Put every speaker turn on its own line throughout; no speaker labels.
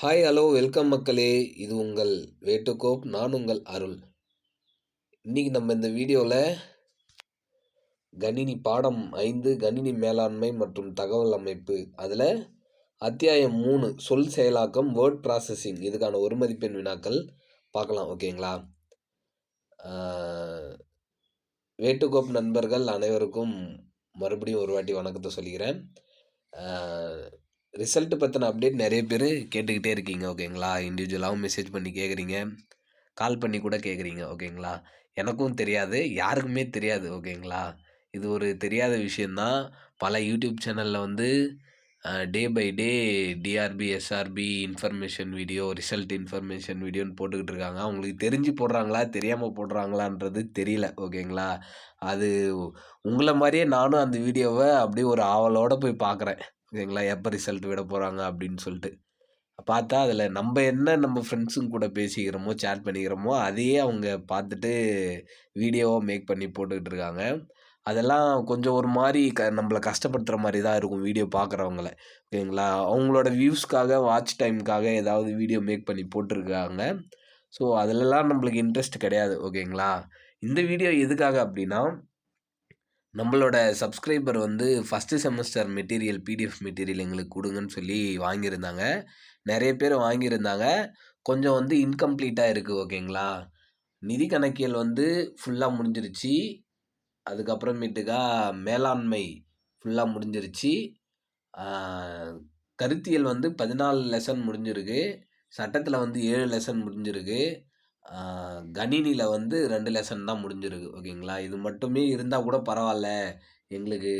Hi hello welcome மக்களே. இது உங்கள் வேட்டுக்கோப் நான் உங்கள் அருள். இன்றைக்கி நம்ம இந்த வீடியோவில் கணினி பாடம் ஐந்து கணினி மேலாண்மை மற்றும் தகவல் அமைப்பு. அதில் அத்தியாயம் மூணு சொல் செயலாக்கம் வேர்ட் ப்ராசஸிங் இதுக்கான ஒரு மதிப்பெண் வினாக்கள் பார்க்கலாம் ஓகேங்களா? வேட்டுக்கோப் நண்பர்கள் அனைவருக்கும் மறுபடியும் ஒரு வாட்டி வணக்கத்தை சொல்லிக்கிறேன். ரிசல்ட்டு பற்றின அப்டேட் நிறைய பேர் கேட்டுக்கிட்டே இருக்கீங்க ஓகேங்களா இண்டிவிஜுவலாகவும் மெசேஜ் பண்ணி கேட்குறீங்க கால் பண்ணி கூட கேட்குறீங்க ஓகேங்களா எனக்கும் தெரியாது யாருக்குமே தெரியாது ஓகேங்களா இது ஒரு தெரியாத விஷயந்தான் பல யூடியூப் சேனலில் வந்து day by day TRB SRB information video result information வீடியோன்னு போட்டுக்கிட்டு இருக்காங்க. அவங்களுக்கு தெரிஞ்சு போடுறாங்களா தெரியாமல் போடுறாங்களான்றது தெரியல ஓகேங்களா அது உங்களை மாதிரியே நானும் அந்த வீடியோவை அப்படியே ஒரு ஆவலோடு போய் பார்க்குறேன் ஓகேங்களா எப்போ ரிசல்ட் விட போகிறாங்க அப்படின்னு சொல்லிட்டு. பார்த்தா அதில் நம்ம என்ன நம்ம ஃப்ரெண்ட்ஸுங்க கூட பேசிக்கிறோமோ சேட் பண்ணிக்கிறோமோ அதையே அவங்க பார்த்துட்டு வீடியோவாக மேக் பண்ணி போட்டுக்கிட்டு இருக்காங்க. அதெல்லாம் கொஞ்சம் ஒரு மாதிரி க நம்மளை கஷ்டப்படுத்துகிற மாதிரி தான் இருக்கும் வீடியோ பார்க்குறவங்கள. ஓகேங்களா? அவங்களோட வியூஸ்க்காக வாட்ச் டைமுக்காக ஏதாவது வீடியோ மேக் பண்ணி போட்டிருக்காங்க. ஸோ அதிலலாம் நம்மளுக்கு இன்ட்ரெஸ்ட் கிடையாது ஓகேங்களா? இந்த வீடியோ எதுக்காக அப்படின்னா நம்மளோட சப்ஸ்கிரைபர் வந்து first semester material PDF material எங்களுக்கு கொடுங்கன்னு சொல்லி வாங்கியிருந்தாங்க. நிறைய பேர் வாங்கியிருந்தாங்க. கொஞ்சம் வந்து இன்கம்ப்ளீட்டாக இருக்குது ஓகேங்களா நிதி கணக்கியல் வந்து ஃபுல்லாக முடிஞ்சிருச்சு. அதுக்கப்புறமேட்டுக்கா மேலாண்மை ஃபுல்லாக முடிஞ்சிருச்சு. கருத்தியல் வந்து பதினாலு லெசன் முடிஞ்சிருக்கு. சட்டத்தில் வந்து ஏழு லெசன் முடிஞ்சிருக்கு. கணினியில் வந்து ரெண்டு லெசன் தான் முடிஞ்சிருக்கு ஓகேங்களா? இது மட்டுமே இருந்தால் கூட பரவாயில்ல எங்களுக்கு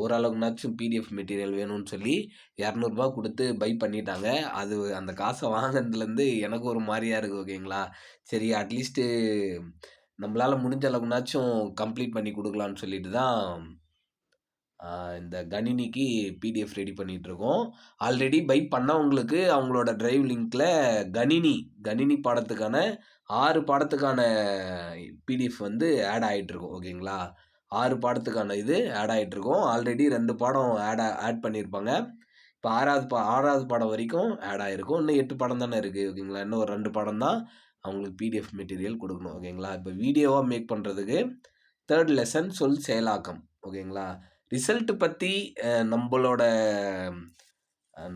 ஓரளவுக்குனாச்சும் பிடிஎஃப் மெட்டீரியல் வேணும்னு சொல்லி இரநூறுபா கொடுத்து பை பண்ணிட்டாங்க. அது அந்த காசை வாங்கினதுலேருந்து எனக்கு ஒரு மாதிரியாக இருக்குது ஓகேங்களா? சரி அட்லீஸ்ட்டு நம்மளால் முடிஞ்ச அளவுக்குனாச்சும் கம்ப்ளீட் பண்ணி கொடுக்கலான்னு சொல்லிட்டு தான் இந்த கணினிக்கு பிடிஎஃப் ரெடி பண்ணிகிட்ருக்கோம் ஆல்ரெடி பை பண்ணவங்களுக்கு அவங்களோட ட்ரைவ் லிங்க்கில் கணினி கணினி பாடத்துக்கான ஆறு பாடத்துக்கான பிடிஎஃப் வந்து ஆட் ஆகிட்ருக்கும் ஓகேங்களா? ஆறு பாடத்துக்கான இது ஆட் ஆகிட்ருக்கும் ஆல்ரெடி ரெண்டு பாடம் ஆட் ஆட் பண்ணியிருப்பாங்க இப்போ ஆறாவது பா ஆறாவது பாடம் வரைக்கும் ஆட் ஆகிருக்கும் இன்னும் எட்டு பாடம் தானே இருக்குது ஓகேங்களா? இன்னும் ஒரு ரெண்டு பாடம் தான் அவங்களுக்கு பிடிஎஃப் மெட்டீரியல் கொடுக்கணும் ஓகேங்களா? இப்போ வீடியோவாக மேக் பண்ணுறதுக்கு தேர்ட் லெசன் சொல் செயலாக்கம் ஓகேங்களா? ரிசல்ட்டு பற்றி நம்மளோட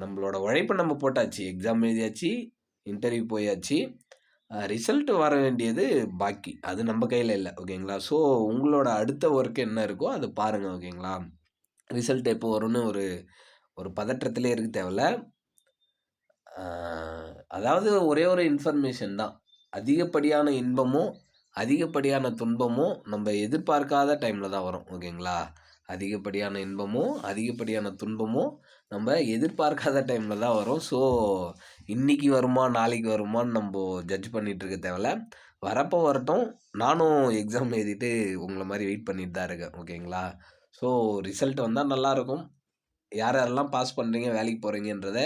நம்மளோட உழைப்பை நம்ம போட்டாச்சு. எக்ஸாம் எழுதியாச்சு இன்டர்வியூ போயாச்சு. ரிசல்ட் வர வேண்டியது பாக்கி. அது நம்ம கையில் இல்லை ஓகேங்களா? ஸோ உங்களோட அடுத்த ஒர்க் என்ன இருக்கோ அதை பாருங்கள் ஓகேங்களா? ரிசல்ட் எப்போ வரும்னு ஒரு ஒரு பதற்றத்திலே இருக்க தேவையில்ல. அதாவது ஒரே ஒரு இன்ஃபர்மேஷன் தான். அதிகப்படியான இன்பமும் அதிகப்படியான துன்பமும் நம்ம எதிர்பார்க்காத டைமில் தான் வரும் ஓகேங்களா? அதிகப்படியான இன்பமும் அதிகப்படியான துன்பமும் நம்ம எதிர்பார்க்காத டைமில் தான் வரும். ஸோ இன்றைக்கி வருமா நாளைக்கு வருமான்னு நம்ம ஜட்ஜ் பண்ணிகிட்ருக்க தேவையில்ல. வரப்போ வரட்டும். நானும் எக்ஸாம் எழுதிட்டு உங்களை மாதிரி வெயிட் பண்ணிட்டு தான் இருக்கேன். ஓகேங்களா ஸோ ரிசல்ட் வந்தால் நல்லாயிருக்கும் யார் யாரெல்லாம் பாஸ் பண்ணுறீங்க வேலைக்கு போகிறீங்கன்றத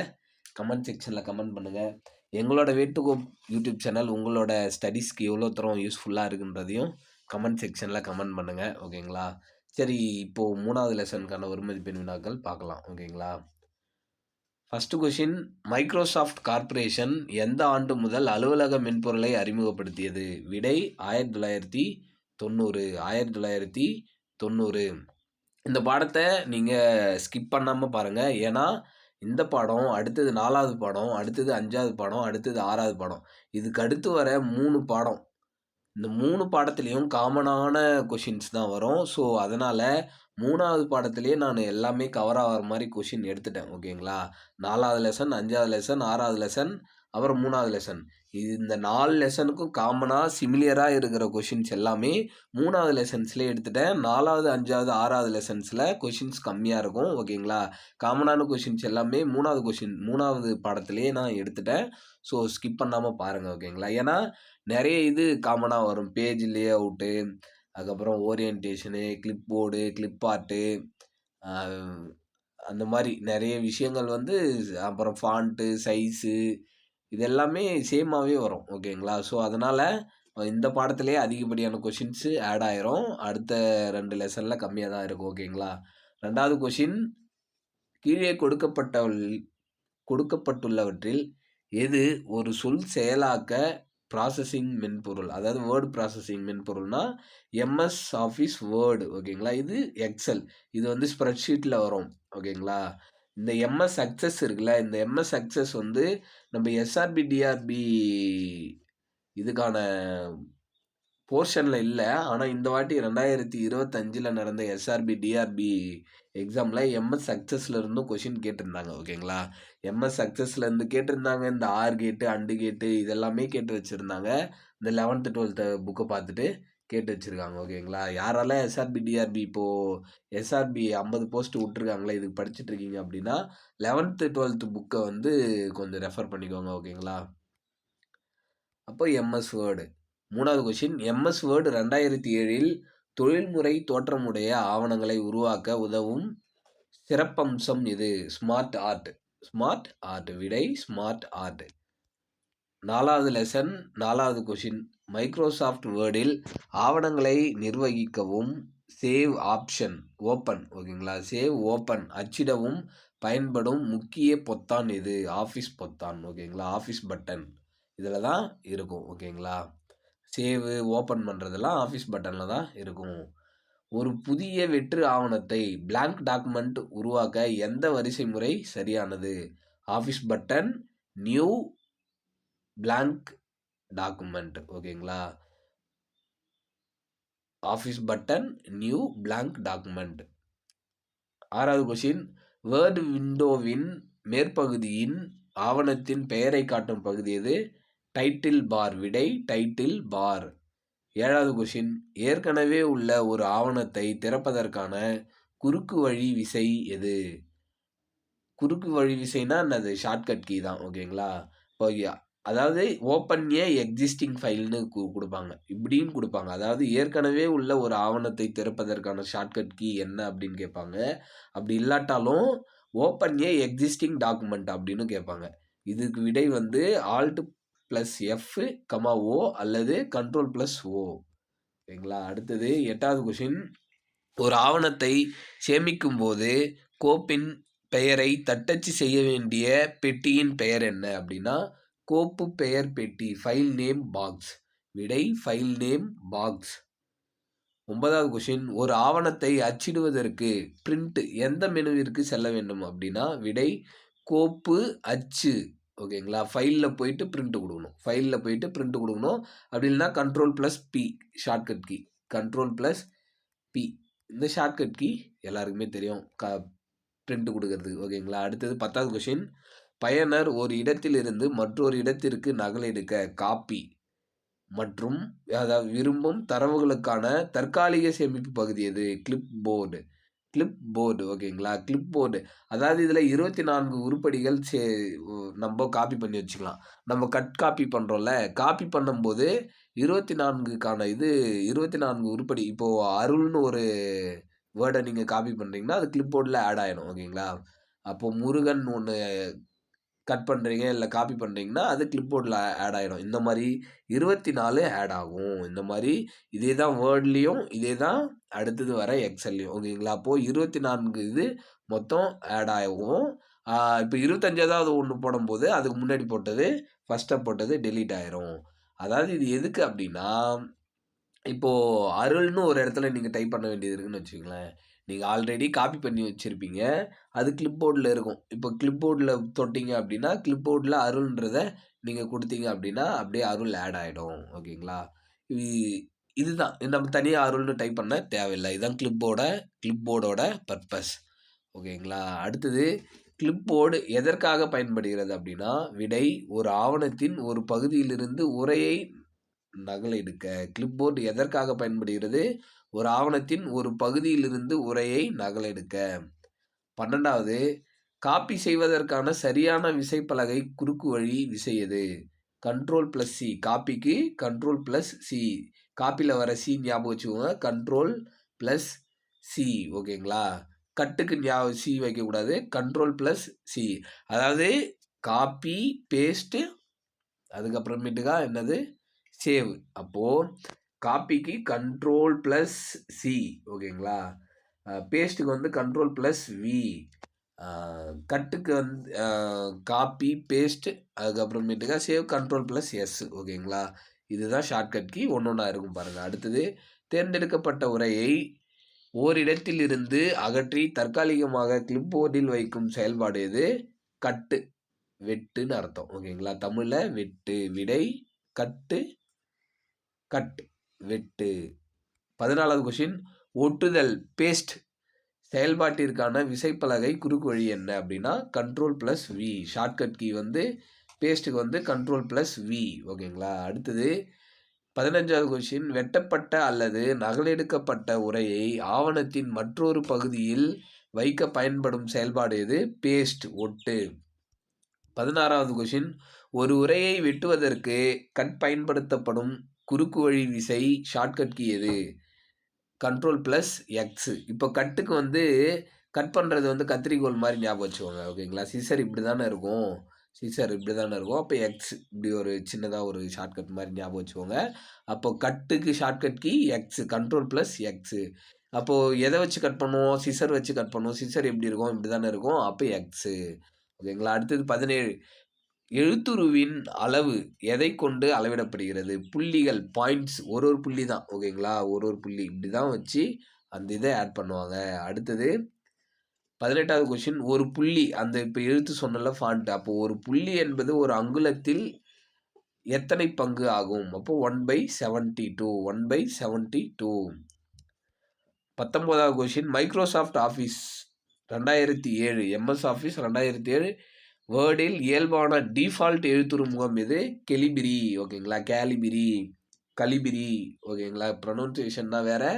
கமெண்ட் செக்ஷனில் கமெண்ட் பண்ணுங்கள் எங்களோட வேட்டுகோ யூடியூப் சேனல் உங்களோட ஸ்டடீஸ்க்கு எவ்வளோ தரம் யூஸ்ஃபுல்லாக இருக்குன்றதையும் கமெண்ட் செக்ஷனில் கமெண்ட் பண்ணுங்கள் ஓகேங்களா சரி இப்போது மூணாவது லெசனுக்கான ஒரு மதிப்பெண் வினாக்கள் பார்க்கலாம். ஓகேங்களா? ஃபஸ்ட்டு கொஷின் மைக்ரோசாஃப்ட் கார்ப்பரேஷன் எந்த ஆண்டு முதல் அலுவலக மென்பொருளை அறிமுகப்படுத்தியது? விடை ஆயிரத்தி தொள்ளாயிரத்தி தொண்ணூறு ஆயிரத்தி தொள்ளாயிரத்தி தொண்ணூறு. இந்த பாடத்தை நீங்கள் ஸ்கிப் பண்ணாமல் பாருங்கள் ஏன்னா இந்த பாடம் அடுத்தது நாலாவது பாடம் அடுத்தது அஞ்சாவது பாடம் அடுத்தது ஆறாவது பாடம். இதுக்கு அடுத்து வர மூணு பாடம். இந்த மூணு பாடத்துலேயும் காமனான கொஷின்ஸ் தான் வரும். ஸோ அதனால் மூணாவது பாடத்துலேயே நான் எல்லாமே கவர் ஆகிற மாதிரி கொஷின் எடுத்துட்டேன். ஓகேங்களா நாலாவது லெசன் அஞ்சாவது லெசன் ஆறாவது லெசன் அப்புறம் மூணாவது லெசன் இந்த நாலு லெசனுக்கும் காமனாக சிமிலியராக இருக்கிற கொஷின்ஸ் எல்லாமே மூணாவது லெசன்ஸ்லேயே எடுத்துட்டேன். நாலாவது அஞ்சாவது ஆறாவது லெசன்ஸில் கொஷின்ஸ் கம்மியாக இருக்கும் ஓகேங்களா காமனான கொஷின்ஸ் எல்லாமே மூணாவது கொஷின் மூணாவது பாடத்துலேயே நான் எடுத்துட்டேன். ஸோ ஸ்கிப் பண்ணாமல் பாருங்கள் ஓகேங்களா ஏன்னா நிறைய இது காமனாக வரும். பேஜ் லே அவுட்டு அதுக்கப்புறம் orientation clipboard clip art அந்த மாதிரி நிறைய விஷயங்கள் வந்து அப்புறம் ஃபாண்ட்டு சைஸு இது எல்லாமே சேமாகவே வரும். ஓகேங்களா ஸோ அதனால் இந்த பாடத்துலேயே அதிகப்படியான கொஷின்ஸு ஆட் ஆயிரும். அடுத்த ரெண்டு லெசனில் கம்மியாக தான் இருக்கும். ஓகேங்களா ரெண்டாவது கொஷின் கீழே கொடுக்கப்பட்ட கொடுக்கப்பட்டுள்ளவற்றில் எது ஒரு சொல் செயலாக்க ப்ராசஸிங் மென்பொருள்? அதாவது வேர்டு ப்ராசஸிங் மென்பொருள்னா எம்எஸ் ஆஃபீஸ் வேர்டு ஓகேங்களா இது எக்ஸல் இது வந்து ஸ்ப்ரெட்ஷீட்டில் வரும். ஓகேங்களா இந்த எம்எஸ் சக்ஸஸ் இருக்குல்ல இந்த எம்எஸ் சக்ஸஸ் வந்து நம்ம எஸ்ஆர்பி டிஆர்பி இதுக்கான போர்ஷனில் இல்லை. ஆனால் இந்த வாட்டி ரெண்டாயிரத்தி இருபத்தஞ்சில் நடந்த எஸ்ஆர்பி டிஆர்பி எக்ஸாமில் எம்எஸ் சக்ஸஸில் இருந்தும் கொஷின் கேட்டிருந்தாங்க ஓகேங்களா எம்எஸ் சக்ஸஸ்லேருந்து கேட்டிருந்தாங்க இந்த ஆர் கேட்டு அண்டு கேட்டு இதெல்லாமே கேட்டு வச்சுருந்தாங்க. இந்த லெவன்த்து டுவெல்த்து புக்கை பார்த்துட்டு கேட்டு வச்சுருக்காங்க ஓகேங்களா? யாரெல்லாம் எஸ்ஆர்பி டிஆர்பி இப்போது எஸ்ஆர்பி ஐம்பது போஸ்ட் விட்ருக்காங்களே இதுக்கு படிச்சுட்ருக்கீங்க அப்படின்னா லெவன்த்து டுவெல்த்து புக்கை வந்து கொஞ்சம் ரெஃபர் பண்ணிக்கோங்க ஓகேங்களா? அப்போ எம்எஸ் வேர்டு மூணாவது கொஷின் எம்எஸ் வேர்டு ரெண்டாயிரத்தி ஏழில் தொழில்முறை தோற்றமுடைய ஆவணங்களை உருவாக்க உதவும் சிறப்பம்சம் இது ஸ்மார்ட் ஆர்ட் ஸ்மார்ட் ஆர்ட் விடை ஸ்மார்ட் ஆர்ட் நாலாவது லெசன் நாலாவது கொஷின் மைக்ரோசாஃப்ட் வேர்டில் ஆவணங்களை நிர்வகிக்கவும் சேவ் ஆப்ஷன் ஓப்பன் ஓகேங்களா? சேவ் ஓப்பன் அச்சிடவும் பயன்படும் முக்கிய பொத்தான் இது ஆஃபீஸ் பொத்தான் ஓகேங்களா? ஆஃபீஸ் பட்டன் இதில் தான் இருக்கும் ஓகேங்களா? சேவு ஓப்பன் பண்ணுறதெல்லாம் ஆஃபீஸ் பட்டனில் தான் இருக்கும். ஒரு புதிய வெற்று ஆவணத்தை பிளாங்க் டாக்குமெண்ட் உருவாக்க எந்த வரிசை முறை சரியானது? Office button new blank document ஓகேங்களா Office button new blank document ஆறாவது கொஷின் வேர்டு விண்டோவின் மேற்பகுதியின் ஆவணத்தின் பெயரை காட்டும் பகுதி எது? டைட்டில் பார் விடை டைட்டில் பார் ஏழாவது கொஷின் ஏற்கனவே உள்ள ஒரு ஆவணத்தை திறப்பதற்கான குறுக்கு வழி விசை எது? குறுக்கு வழி விசைனா என்னது? ஷார்ட்கட் கீ தான் ஓகேங்களா இப்போ அதாவது ஓப்பன் ஏ எக்ஸிஸ்டிங் ஃபைல்னு கொடுப்பாங்க. இப்படின்னு கொடுப்பாங்க. அதாவது ஏற்கனவே உள்ள ஒரு ஆவணத்தை திறப்பதற்கான ஷார்ட்கட் கீ என்ன அப்படின்னு கேட்பாங்க. அப்படி இல்லாட்டாலும் ஓப்பன் ஏ எக்ஸிஸ்டிங் டாக்குமெண்ட் அப்படின்னு கேட்பாங்க. இதுக்கு விடை வந்து Alt plus F comma O அல்லது கண்ட்ரோல் ப்ளஸ் ஓ ஓகேங்களா அடுத்தது எட்டாவது கொஷின் ஒரு ஆவணத்தை சேமிக்கும் போது கோப்பின் பெயரை தட்டச்சு செய்ய வேண்டிய பெட்டியின் பெயர் என்ன அப்படின்னா கோப்பு பெயர் பெட்டி ஃபைல் நேம் பாக்ஸ் விடை ஃபைல் நேம் பாக்ஸ் ஒன்பதாவது கொஷின் ஒரு ஆவணத்தை அச்சிடுவதற்கு பிரிண்ட் எந்த மெனுவிற்கு செல்ல வேண்டும் அப்படின்னா விடை கோப்பு அச்சு. ஓகேங்களா ஃபைலில் போயிட்டு பிரிண்ட்டு கொடுக்கணும். ஃபைலில் போயிட்டு பிரிண்ட்டு கொடுக்கணும். அப்படி இல்லைனா control plus P shortcut key control plus P இந்த ஷார்ட்கட் கீ எல்லாருக்குமே தெரியும். க பிரிண்ட் கொடுக்கறதுக்கு. ஓகேங்களா அடுத்தது பத்தாவது கொஷின் பயனர் ஒரு இடத்திலிருந்து மற்றொரு இடத்திற்கு நகல் எடுக்க காப்பி மற்றும் அதாவது விரும்பும் தரவுகளுக்கான தற்காலிக சேமிப்பு பகுதி எது? கிளிப் போர்டு கிளிப் போர்டு ஓகேங்களா கிளிப் போர்டு அதாவது இதில் இருபத்தி நான்கு உருப்படிகள் சே நம்ம காப்பி பண்ணி வச்சுக்கலாம். நம்ம கட் காப்பி பண்ணுறோம்ல காப்பி பண்ணும்போது இருபத்தி நான்குக்கான இது இருபத்தி நான்கு உருப்படி இப்போது அருள்னு ஒரு வேர்டை நீங்கள் காப்பி பண்ணுறீங்கன்னா அது கிளிப் போர்டில் ஆட் ஆகிடும் ஓகேங்களா அப்போது முருகன் ஒன்று கட் பண்ணுறீங்க இல்லை காப்பி பண்ணுறீங்கன்னா அது கிளிப்போர்டில் ஆட் ஆகிடும் இந்த மாதிரி இருபத்தி நாலு ஆட் ஆகும். இந்த மாதிரி இதே தான் வேர்ட்லேயும் இதே தான் அடுத்தது வர எக்ஸல்லையும் ஓகேங்களா? அப்போது இருபத்தி நான்கு இது மொத்தம் ஆட் ஆகும். இப்போ இருபத்தஞ்சாவது ஒன்று போடும்போது அதுக்கு முன்னாடி போட்டது ஃபஸ்ட்டாக போட்டது டெலீட் ஆயிரும். அதாவது இது எதுக்கு அப்படின்னா இப்போது அருள்னு ஒரு இடத்துல நீங்கள் டைப் பண்ண வேண்டியது இருக்குன்னு வச்சுங்களேன் நீங்கள் ஆல்ரெடி காப்பி பண்ணி வச்சுருப்பீங்க. அது கிளிப் போர்டில் இருக்கும். இப்போ கிளிப் போர்டில் தொட்டிங்க அப்படின்னா கிளிப் போர்டில் அருள்ன்றதை நீங்கள் கொடுத்தீங்க அப்படின்னா அப்படியே அருள் ஆட் ஆகிடும் ஓகேங்களா இதுதான். நம்ம தனியாக அருள்னு டைப் பண்ண தேவையில்லை. இதுதான் கிளிப்போட கிளிப்போர்டோட பர்பஸ் ஓகேங்களா அடுத்தது கிளிப்போர்டு எதற்காக பயன்படுகிறது அப்படின்னா விடை ஒரு ஆவணத்தின் ஒரு பகுதியிலிருந்து உரையை நகலெடுக்க. கிளிப்போர்டு எதற்காக பயன்படுகிறது? ஒரு ஆவணத்தின் ஒரு பகுதியிலிருந்து உரையை நகலெடுக்க. பன்னெண்டாவது காப்பி செய்வதற்கான சரியான விசைப்பலகை குறுக்கு வழி விசை எது கண்ட்ரோல் ப்ளஸ் சி காப்பிக்கு கண்ட்ரோல் ப்ளஸ் சி காப்பியில் வர சி ஞாபகம் வச்சுக்கோங்க கண்ட்ரோல் ப்ளஸ் சி ஓகேங்களா? கட்டுக்கு ஞாபகம் சி வைக்கக்கூடாது கண்ட்ரோல் ப்ளஸ் சி அதாவது காப்பி பேஸ்ட்டு அதுக்கப்புறமேட்டுக்கா என்னது? சேவ். அப்போது காப்பிக்கு கண்ட்ரோல் ப்ளஸ் சி ஓகேங்களா? பேஸ்ட்டுக்கு வந்து கண்ட்ரோல் ப்ளஸ் வி கட்டுக்கு வந்து காப்பி பேஸ்ட் அதுக்கப்புறமேட்டுக்கா சேவ் கண்ட்ரோல் ப்ளஸ் எஸ் ஓகேங்களா? இதுதான் ஷார்ட்கட் கீ ஒன்று ஒன்றா இருக்கும் பாருங்கள் அடுத்தது தேர்ந்தெடுக்கப்பட்ட உரையை ஓரிடத்தில் இருந்து அகற்றி தற்காலிகமாக கிளிப்போர்டில் வைக்கும் செயல்பாடு எது? கட்டு வெட்டுன்னு அர்த்தம் ஓகேங்களா? தமிழில் வெட்டு விடை கட்டு கட்டு வெட்டு. பதினாலாவது கொஷின் ஒட்டுதல் பேஸ்ட் செயல்பாட்டிற்கான விசைப்பலகை குறுக்கு வழி என்ன அப்படின்னா control plus V shortcut key வந்து பேஸ்ட்டுக்கு வந்து கண்ட்ரோல் ப்ளஸ் வி ஓகேங்களா அடுத்தது பதினஞ்சாவது கொஷின் வெட்டப்பட்ட அல்லது நகலெடுக்கப்பட்ட உரையை ஆவணத்தின் மற்றொரு பகுதியில் வைக்க பயன்படும் செயல்பாடு எது? பேஸ்ட் ஒட்டு. பதினாறாவது கொஷின் ஒரு உரையை வெட்டுவதற்கு கட் பயன்படுத்தப்படும் குறுக்கு வழி விசை ஷார்ட்கட் கீ எது? கண்ட்ரோல் ப்ளஸ் எக்ஸு இப்போ கட்டுக்கு வந்து கட் பண்ணுறது வந்து கத்திரிக்கோல் மாதிரி ஞாபகம் வச்சுக்கோங்க ஓகேங்களா சிசர் இப்படி தானே இருக்கும். சிசர் இப்படி தானே இருக்கும். அப்போ எக்ஸ் இப்படி ஒரு சின்னதாக ஒரு ஷார்ட்கட் மாதிரி ஞாபகம் வச்சுக்கோங்க. அப்போ கட்டுக்கு shortcut key X control plus X அப்போது எதை வச்சு கட் பண்ணுவோம்? சிசர் வச்சு கட் பண்ணுவோம். சிசர் எப்படி இருக்கும்? இப்படி தானே இருக்கும். அப்போ எக்ஸு ஓகேங்களா அடுத்தது பதினேழு. எழுத்துருவின் அளவு எதை கொண்டு அளவிடப்படுகிறது? புள்ளிகள் பாயிண்ட்ஸ் ஒரு ஒரு புள்ளி தான். ஓகேங்களா ஒரு ஒரு புள்ளி. இப்படி தான் வச்சு அந்த இதை ஆட் பண்ணுவாங்க. அடுத்தது பதினெட்டாவது கொஷின் ஒரு புள்ளி. அந்த இப்போ எழுத்து சொன்னல ஃபாண்ட் அப்போ ஒரு புள்ளி என்பது ஒரு அங்குலத்தில் எத்தனை பங்கு ஆகும்? அப்போ one by seventy two one by seventy two பத்தொம்போதாவது question Microsoft office ரெண்டாயிரத்தி ஏழு எம்எஸ் ஆஃபீஸ் ரெண்டாயிரத்தி ஏழு வேர்டில் இயல்பான டிஃபால்ட் எழுத்துரு முகம் எது? கெலிபிரி. ஓகேங்களா? கேலிபிரி. கலிபிரி. ஓகேங்களா? ப்ரொனவுன்சியேஷன் தான் வேறு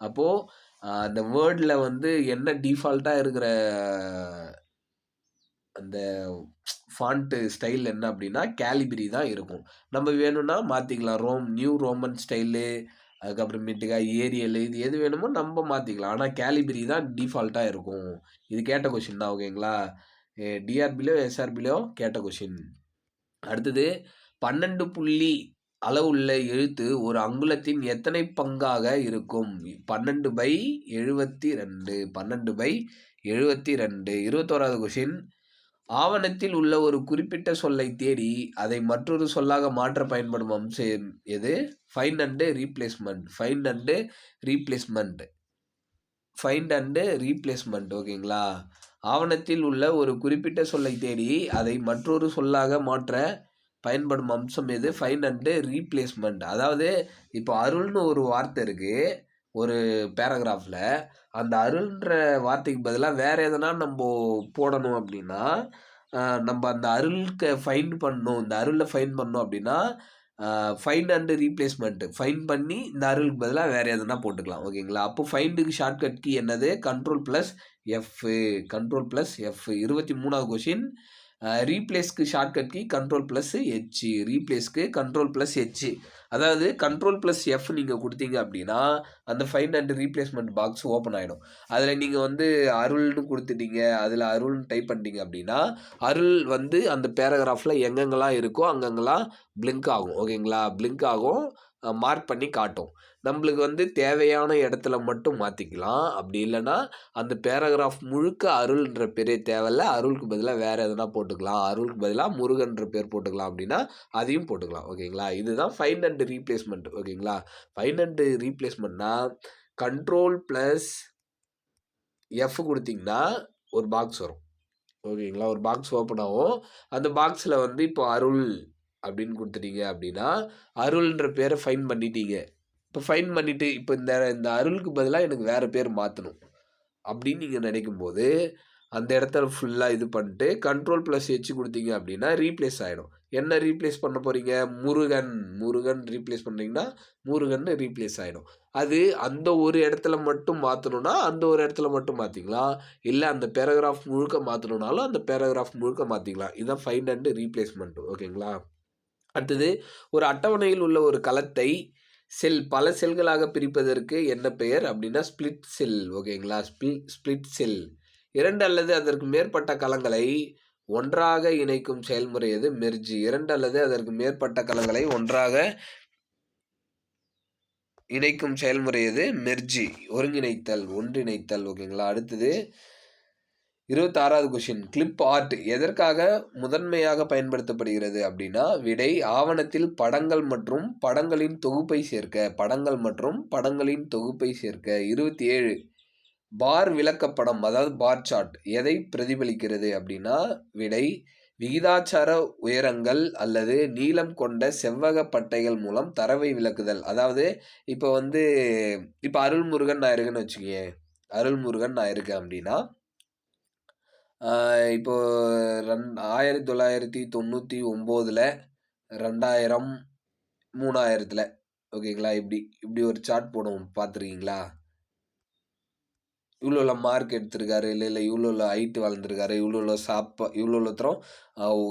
அப்போது அந்த வேர்டில் வந்து என்ன டிஃபால்ட்டாக இருக்கிற அந்த ஃபாண்ட்டு ஸ்டைல் என்ன அப்படின்னா கேலிபிரி தான் இருக்கும். நம்ம வேணும்னா மாற்றிக்கலாம் ரோம் நியூ ரோமன் ஸ்டைலு அதுக்கப்புறமேட்டுக்கா ஏரியல் இது எது வேணுமோ நம்ம மாற்றிக்கலாம் ஆனால் கேலிபிரி தான் டிஃபால்ட்டாக இருக்கும். இது கேட்ட கொஷின் தான் ஓகேங்களா? டிஆர்பிலோ எஸ்ஆர்பிலோ கேட்ட கொஷின் அடுத்தது பன்னெண்டு புள்ளி அளவுள்ள எழுத்து ஒரு அங்குலத்தின் எத்தனை பங்காக இருக்கும்? பன்னெண்டு பை எழுபத்தி ரெண்டு பன்னெண்டு பை எழுபத்தி ரெண்டு இருபத்தோராவது கொஷின் ஆவணத்தில் உள்ள ஒரு குறிப்பிட்ட சொல்லை தேடி அதை மற்றொரு சொல்லாக மாற்ற பயன்படும் அம்சம் எது? Find and replacement find and replacement find and replacement ஓகேங்களா? ஆவணத்தில் உள்ள ஒரு குறிப்பிட்ட சொல்லை தேடி அதை மற்றொரு சொல்லாக மாற்ற பயன்படும் அம்சம் எது? ஃபைண்ட் அண்டு ரீப்ளேஸ்மெண்ட் அதாவது இப்போ அருள்னு ஒரு வார்த்தை இருக்குது ஒரு பேராகிராஃபில் அந்த அருள்ன்ற வார்த்தைக்கு பதிலாக வேறு எதனா நம்ம போடணும் அப்படின்னா நம்ம அந்த அருளுக்கு ஃபைண்ட் பண்ணணும் இந்த அருளை ஃபைன் பண்ணோம் அப்படின்னா ஃபைண்ட் அண்டு ரீப்ளேஸ்மெண்ட்டு ஃபைன் பண்ணி இந்த அருளுக்கு பதிலாக வேறு எதுனா போட்டுக்கலாம். ஓகேங்களா? அப்போ ஃபைண்டுக்கு ஷார்ட்கட் கீ என்னது? Control plus F control plus F இருபத்தி மூணாவது question ரீப்ளேஸ்க்கு shortcut key control plus H ரீப்ளேஸ்க்கு control plus H அதாவது கண்ட்ரோல் ப்ளஸ் எஃப் நீங்கள் கொடுத்தீங்க அப்படின்னா அந்த find and replacement box open ஆகிடும் அதில் நீங்கள் வந்து அருள்னு கொடுத்துட்டீங்க அதில் அருள்னு டைப் பண்ணிட்டீங்க அப்படின்னா அருள் வந்து அந்த பேராகிராஃபில் எங்கெங்கெல்லாம் இருக்கோ அங்கங்கெல்லாம் பிளிங்க் ஆகும். ஓகேங்களா பிளிங்க் ஆகும் மார்க் பண்ணி காட்டும். நம்மளுக்கு வந்து தேவையான இடத்துல மட்டும் மாற்றிக்கலாம் அப்படி இல்லைன்னா அந்த பேராகிராஃப் முழுக்க அருள்ன்ற பேரே தேவையில்ல. அருளுக்கு பதிலாக வேறு எதனா போட்டுக்கலாம். அருளுக்கு பதிலாக முருகன்ற பேர் போட்டுக்கலாம் அப்படின்னா அதையும் போட்டுக்கலாம். ஓகேங்களா? இதுதான் ஃபைன் அண்ட் ரீப்ளேஸ்மெண்ட் ஓகேங்களா? ஃபைன் அண்ட் ரீப்ளேஸ்மெண்ட்னா கண்ட்ரோல் ப்ளஸ் எஃப் கொடுத்தீங்கன்னா ஒரு பாக்ஸ் வரும். ஓகேங்களா? ஒரு பாக்ஸ் ஓப்பன் ஆகும். அந்த பாக்ஸில் வந்து இப்போ அருள் அப்படின்னு கொடுத்துட்டீங்க அப்படின்னா அருள்ன்ற பேரை ஃபைன் பண்ணிட்டீங்க. இப்போ ஃபைன் பண்ணிவிட்டு இப்போ இந்த இந்த அருளுக்கு பதிலாக எனக்கு வேறு பேர் மாற்றணும் அப்படின்னு நீங்கள் நினைக்கும் போது அந்த இடத்துல ஃபுல்லாக இது பண்ணிட்டு கண்ட்ரோல் ப்ளஸ் ஹெச் கொடுத்தீங்க அப்படின்னா ரீப்ளேஸ் ஆகிடும் என்ன ரீப்ளேஸ் பண்ண போகிறீங்க முருகன் முருகன் ரீப்ளேஸ் பண்ணுறீங்கன்னா முருகன் ரீப்ளேஸ் ஆகிடும் அது அந்த ஒரு இடத்துல மட்டும் மாற்றணுன்னா அந்த ஒரு இடத்துல மட்டும் மாற்றிக்கலாம் இல்லை அந்த பேராகிராஃப் முழுக்க மாற்றணுன்னாலும் அந்த பேராகிராஃப் முழுக்க மாற்றிக்கலாம் இதுதான் ஃபைன் அண்டு ரீப்ளேஸ்மெண்ட் ஓகேங்களா அடுத்தது ஒரு அட்டவணையில் உள்ள ஒரு களத்தை செல் பல செல்களாக பிரிப்பதற்கு என்ன பெயர் அப்படின்னா ஸ்பிளிட் செல் ஓகேங்களா? ஸ்பிளிட் செல் இரண்டு அல்லது அதற்கு மேற்பட்ட கலங்களை ஒன்றாக இணைக்கும் செயல்முறை எது? மெர்ஜி இரண்டு அல்லது அதற்கு மேற்பட்ட கலங்களை ஒன்றாக இணைக்கும் செயல்முறை எது? மெர்ஜி ஒருங்கிணைத்தல் ஒன்றிணைத்தல் ஓகேங்களா? அடுத்தது இருபத்தாறாவது கொஷின் கிளிப் ஆர்ட் எதற்காக முதன்மையாக பயன்படுத்தப்படுகிறது அப்படின்னா விடை ஆவணத்தில் படங்கள் மற்றும் படங்களின் தொகுப்பை சேர்க்க படங்கள் மற்றும் படங்களின் தொகுப்பை சேர்க்க. இருபத்தி ஏழு பார் விளக்கப்படம் அதாவது பார் சார்ட் எதை பிரதிபலிக்கிறது அப்படின்னா விடை விகிதாச்சார உயரங்கள் அல்லது நீளம் கொண்ட செவ்வக பட்டைகள் மூலம் தரவை விளக்குதல். அதாவது இப்போ வந்து இப்போ அருள்முருகன் நான் இருக்குன்னு வச்சுக்கேன் அருள்முருகன் நான் இருக்கேன் அப்படின்னா இப்போது இப்போ ரெண் ஆயிரத்தி தொள்ளாயிரத்தி தொண்ணூற்றி ஒம்போதில் ரெண்டாயிரம் மூணாயிரத்தில். ஓகேங்களா? இப்படி இப்படி ஒரு சார்ட் போடுவோம். பார்த்துருக்கீங்களா? இவ்வளோ மார்க் எடுத்திருக்காரு. இல்லை இல்லை இவ்வளோ ஹைட்டு வளர்ந்துருக்காரு. இவ்வளோ சாப்பா இவ்வளோ தூரம்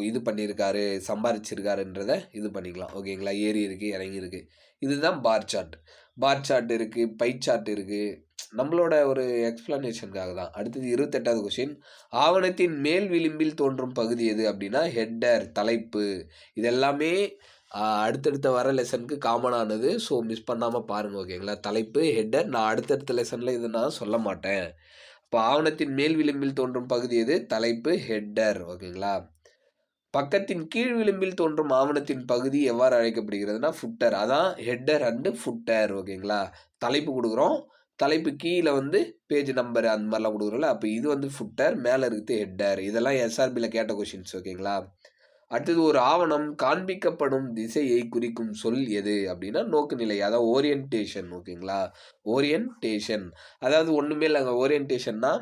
இது பண்ணியிருக்காரு சம்பாரிச்சிருக்காருன்றத இது பண்ணிக்கலாம். ஓகேங்களா? ஏறி இருக்குது இறங்கி இருக்குது இதுதான் பார் சார்ட் பார் சார்ட் இருக்குது பை சார்ட் இருக்குது நம்மளோட ஒரு எக்ஸ்பிளனேஷனுக்காக தான். அடுத்தது இருபத்தெட்டாவது கொஷின் ஆவணத்தின் மேல் விளிம்பில் தோன்றும் பகுதி எது அப்படின்னா ஹெட்டர் தலைப்பு. இது எல்லாமே அடுத்தடுத்த வர லெசனுக்கு காமனானது ஸோ மிஸ் பண்ணாமல் பாருங்கள் ஓகேங்களா தலைப்பு ஹெட்டர் நான் அடுத்தடுத்த லெசனில் இது நான் சொல்ல மாட்டேன். இப்போ ஆவணத்தின் மேல் விளிம்பில் தோன்றும் பகுதி எது? தலைப்பு ஹெட்டர் ஓகேங்களா பக்கத்தின் கீழ் விளிம்பில் தோன்றும் ஆவணத்தின் பகுதி எவ்வாறு அழைக்கப்படுகிறதுனா ஃபுட்டர் அதான் ஹெட்டர் அண்டு ஃபுட்டர் ஓகேங்களா தலைப்பு கொடுக்குறோம். தலைப்பு கீழே வந்து பேஜ் நம்பர் அந்த மாதிரிலாம் கொடுக்குறோம்ல அப்போ இது வந்து ஃபுட்டர் மேலே இருக்குது ஹெட்டர் இதெல்லாம் எஸ்ஆர்பியில் கேட்ட கொஷின்ஸ் ஓகேங்களா அடுத்தது ஒரு ஆவணம் காண்பிக்கப்படும் திசையை குறிக்கும் சொல் எது? அப்படின்னா நோக்குநிலை அதாவது ஓரியன்டேஷன் ஓகேங்களா ஓரியன்டேஷன் அதாவது ஒன்றுமே இல்லைங்க ஓரியன்டேஷன்னா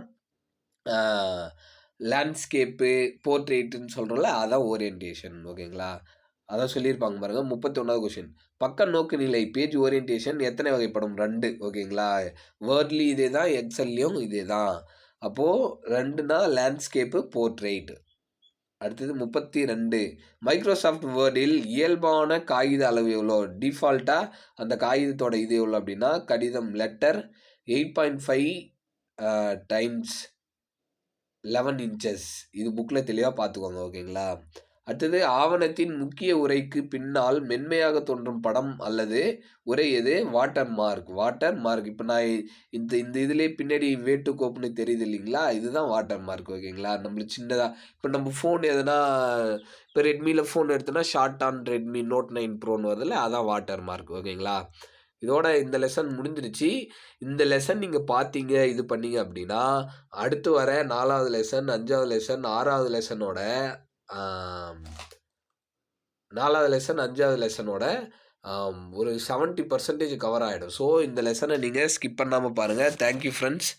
லேண்ட்ஸ்கேப்பு போர்ட்ரேட்டுன்னு சொல்கிறோம்ல அதான் ஓரியன்டேஷன் ஓகேங்களா அதான் சொல்லியிருப்பாங்க பாருங்க. முப்பத்தி ஒன்றாவது கொஷின் பக்க நோக்கு நிலை பேஜ் ஓரியன்டேஷன் எத்தனை வகைப்படும்? ரெண்டு ஓகேங்களா? வேர்ட்லி இதே தான் எக்ஸல்லையும் இதே தான் அப்போது ரெண்டுனா லேண்ட்ஸ்கேப்பு போர்ட்ரேட் அடுத்தது முப்பத்தி ரெண்டு மைக்ரோசாஃப்ட் வேர்டில் இயல்பான காகித அளவு எவ்வளோ? டிஃபால்ட்டாக அந்த காகிதத்தோட இது எவ்வளோ அப்படின்னா கடிதம் letter eight point five times eleven inches இது புக்கில் தெளிவாக பார்த்துக்கோங்க ஓகேங்களா? அடுத்தது ஆவணத்தின் முக்கிய உரைக்கு பின்னால் மென்மையாக தோன்றும் படம் அல்லது உரை எது? Water mark. Water mark. இப்போ நான் இந்த இந்த இதுலேயே பின்னாடி வேட்டு கோப்புன்னு தெரியுது இல்லைங்களா? இதுதான் வாட்டர் மார்க் ஓகேங்களா? நம்மளுக்கு சின்னதாக இப்போ நம்ம ஃபோன் எதுனா இப்போ ரெட்மியில் ஃபோன் எடுத்தோன்னா shot on Redmi note nine ப்ரோன்னு வருதுல்ல அதான் வாட்டர் மார்க் ஓகேங்களா? இதோட இந்த லெசன் முடிஞ்சிருச்சு. இந்த லெசன் நீங்கள் பார்த்தீங்க இது பண்ணீங்க அப்படின்னா அடுத்து வர நாலாவது லெசன் அஞ்சாவது லெசன் ஆறாவது லெசனோட நாலாவது லெசன் அஞ்சாவது லெசனோட ஒரு செவன்ட்டி பர்சன்டேஜ் கவர் ஆகிடும் ஸோ இந்த லெசனை நீங்கள் ஸ்கிப் பண்ணாமல் பாருங்கள் தேங்க்யூ ஃப்ரெண்ட்ஸ்